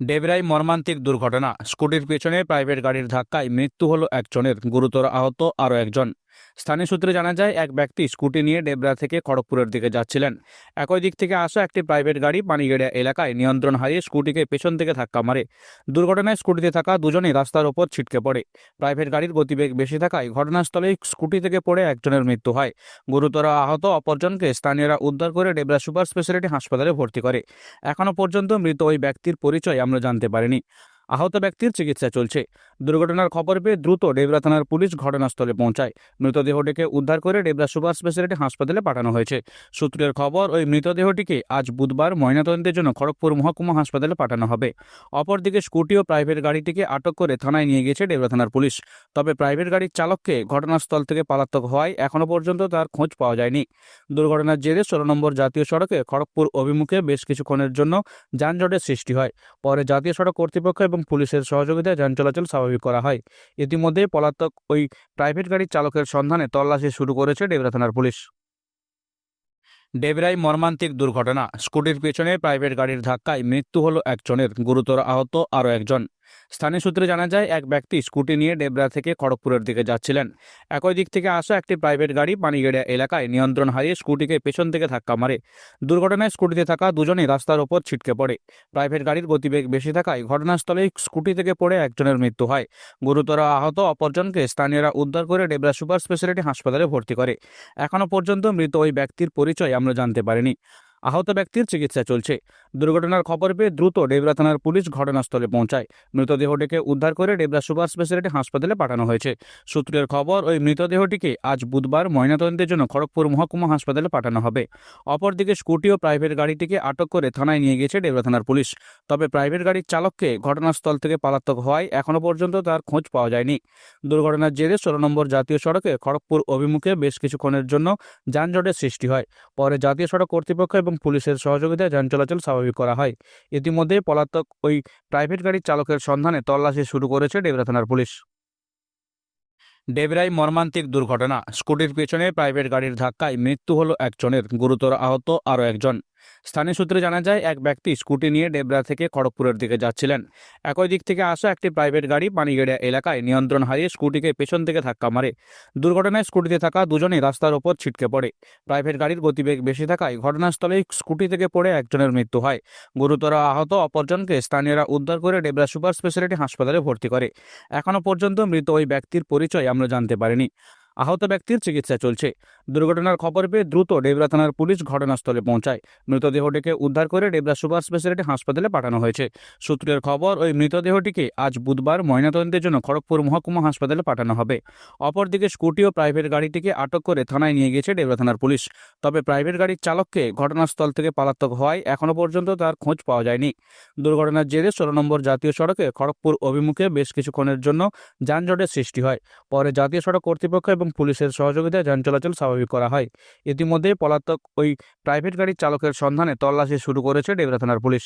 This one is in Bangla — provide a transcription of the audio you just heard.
ডেবরাই মর্মান্তিক দুর্ঘটনা। স্কুটির পেছনে প্রাইভেট গাড়ির ধাক্কায় মৃত্যু হল একজনের। গুরুতর আহত আরও একজন। স্থানীয় সূত্রে জানা যায়, এক ব্যক্তি স্কুটি নিয়ে ডেবরা থেকে খড়গপুরের দিকে যাচ্ছিলেন। একই দিক থেকে আসা একটি প্রাইভেট গাড়ি পানিগেড়িয়া এলাকায় নিয়ন্ত্রণ হারিয়ে স্কুটিকে পেছন থেকে ধাক্কা মারে। দুর্ঘটনায় স্কুটিতে থাকা দুজনেই রাস্তার ওপর ছিটকে পড়ে। প্রাইভেট গাড়ির গতিবেগ বেশি থাকায় ঘটনাস্থলেই স্কুটি থেকে পড়ে একজনের মৃত্যু হয়। গুরুতর আহত অপরজনকে স্থানীয়রা উদ্ধার করে ডেবরা সুপার স্পেশালিটি হাসপাতালে ভর্তি করে। এখনও পর্যন্ত মৃত ওই ব্যক্তির পরিচয় আমরা জানতে পারিনি। আহত ব্যক্তির চিকিৎসা চলছে। দুর্ঘটনার খবর পেয়ে দ্রুত ডেবরা থানার পুলিশ ঘটনাস্থলে পৌঁছায়। মৃতদেহটিকে উদ্ধার করে ডেবরা সুপার স্পেশালিটি হাসপাতালে পাঠানো হয়েছে। সূত্রের খবর, ওই মৃতদেহটিকে আজ বুধবার ময়নাতদন্তের জন্য খড়গপুর মহকুমা হাসপাতালে পাঠানো হবে। অপরদিকে স্কুটি ও প্রাইভেট গাড়িটিকে আটক করে থানায় নিয়ে গেছে ডেবরা থানার পুলিশ। তবে প্রাইভেট গাড়ির চালককে ঘটনাস্থল থেকে পলাতক হওয়ায় এখনও পর্যন্ত তার খোঁজ পাওয়া যায়নি। দুর্ঘটনার জেরে ষোলো নম্বর জাতীয় সড়কে খড়গপুর অভিমুখে বেশ কিছুক্ষণের জন্য যানজটের সৃষ্টি হয়। পরে জাতীয় সড়ক কর্তৃপক্ষ এবং পুলিশের সহযোগিতায় যান চলাচল স্বাভাবিক করা হয়। ইতিমধ্যে পলাতক ওই প্রাইভেট গাড়ির চালকের সন্ধানে তল্লাশি শুরু করেছে ডেবরা থানার পুলিশ। ডেবরাই মর্মান্তিক দুর্ঘটনা। স্কুটির পেছনে প্রাইভেট গাড়ির ধাক্কায় মৃত্যু হল একজনের। গুরুতর আহত আরও একজন। স্থানীয় সূত্রে জানা যায়, এক ব্যক্তি স্কুটি নিয়ে ডেবরা থেকে খড়গপুরের দিকে যাচ্ছিলেন। একই দিক থেকে আসা একটি প্রাইভেট গাড়ি পানিগেড়িয়া এলাকায় নিয়ন্ত্রণ হারিয়ে স্কুটিকে পেছন থেকে ধাক্কা মারে। দুর্ঘটনায় স্কুটিতে থাকা দুজনেই রাস্তার ওপর ছিটকে পড়ে। প্রাইভেট গাড়ির গতিবেগ বেশি থাকায় ঘটনাস্থলেই স্কুটি থেকে পড়ে একজনের মৃত্যু হয়। গুরুতর আহত অপরজনকে স্থানীয়রা উদ্ধার করে ডেবরা সুপার স্পেশালিটি হাসপাতালে ভর্তি করে। এখনও পর্যন্ত মৃত ওই ব্যক্তির পরিচয় আমরা জানতে পারিনি। আহত ব্যক্তির চিকিৎসা চলছে। দুর্ঘটনার খবর পেয়ে দ্রুত ডেবরা থানার পুলিশ ঘটনাস্থলে পৌঁছায়। মৃতদেহটিকে উদ্ধার করে ডেবরা সুপার স্পেশালিটি হাসপাতালে পাঠানো হয়েছে। সূত্রের খবর, ওই মৃতদেহটিকে আজ বুধবার ময়নাতদন্তের জন্য খড়গপুর মহকুমা হাসপাতালে পাঠানো হবে। অপরদিকে স্কুটি ও প্রাইভেট গাড়িটিকে আটক করে থানায় নিয়ে গেছে ডেবরা থানার পুলিশ। তবে প্রাইভেট গাড়ির চালককে ঘটনাস্থল থেকে পালাতক হওয়ায় এখনও পর্যন্ত তার খোঁজ পাওয়া যায়নি। দুর্ঘটনার জেরে ষোলো নম্বর জাতীয় সড়কে খড়গপুর অভিমুখে বেশ কিছুক্ষণের জন্য যানজটের সৃষ্টি হয়। পরে জাতীয় সড়ক কর্তৃপক্ষ এবং পুলিশের সহযোগিতায় যান চলাচল স্বাভাবিক করা হয়। ইতিমধ্যে পলাতক ওই প্রাইভেট গাড়ির চালকের সন্ধানে তল্লাশি শুরু করেছে ডেবরা থানার পুলিশ। ডেবরাই মর্মান্তিক দুর্ঘটনা, স্কুটির পেছনে প্রাইভেট গাড়ির ধাক্কায় মৃত্যু হলো একজনের, গুরুতর আহত আরও একজন। স্থানীয় সূত্রে জানা যায়, এক ব্যক্তি স্কুটি নিয়ে ডেবরা থেকে খড়গপুরের দিকে যাচ্ছিলেন। একই দিক থেকে আসা একটি প্রাইভেট গাড়ি পানিগেড়িয়া এলাকায় নিয়ন্ত্রণ হারিয়ে স্কুটিকে পেছন থেকে ধাক্কা মারে। দুর্ঘটনায় স্কুটিতে থাকা দুজনেই রাস্তার ওপর ছিটকে পড়ে। প্রাইভেট গাড়ির গতিবেগ বেশি থাকায় ঘটনাস্থলেই স্কুটি থেকে পড়ে একজনের মৃত্যু হয়। গুরুতর আহত অপরজনকে স্থানীয়রা উদ্ধার করে ডেবরা সুপার স্পেশালিটি হাসপাতালে ভর্তি করে। এখনও পর্যন্ত মৃত ওই ব্যক্তির পরিচয় আমরা জানতে পারিনি। আহত ব্যক্তির চিকিৎসা চলছে। দুর্ঘটনার খবর পেয়ে দ্রুত ডেবরা থানার পুলিশ ঘটনাস্থলে পৌঁছায়। মৃতদেহটিকে উদ্ধার করে ডেবরা সুপার স্পেশালিটি হাসপাতালে পাঠানো হয়েছে। সূত্রের খবর, ওই মৃতদেহটিকে আজ বুধবার ময়নাতদন্তের জন্য খড়গপুর মহকুমা হাসপাতালে পাঠানো হবে। অপরদিকে স্কুটি ও প্রাইভেট গাড়িটিকে আটক করে থানায় নিয়ে গেছে ডেবরা থানার পুলিশ। তবে প্রাইভেট গাড়ির চালককে ঘটনাস্থল থেকে পালাতক হওয়ায় এখনও পর্যন্ত তার খোঁজ পাওয়া যায়নি। দুর্ঘটনার জেরে ষোলো নম্বর জাতীয় সড়কে খড়গপুর অভিমুখে বেশ কিছুক্ষণের জন্য যানজটের সৃষ্টি হয়। পরে জাতীয় সড়ক কর্তৃপক্ষ এবং পুলিশের সহযোগিতায় যান চলাচল স্বাভাবিক করা হয়। ইতিমধ্যে পলাতক ওই প্রাইভেট গাড়ির চালকের সন্ধানে তল্লাশি শুরু করেছে ডেবরা থানার পুলিশ।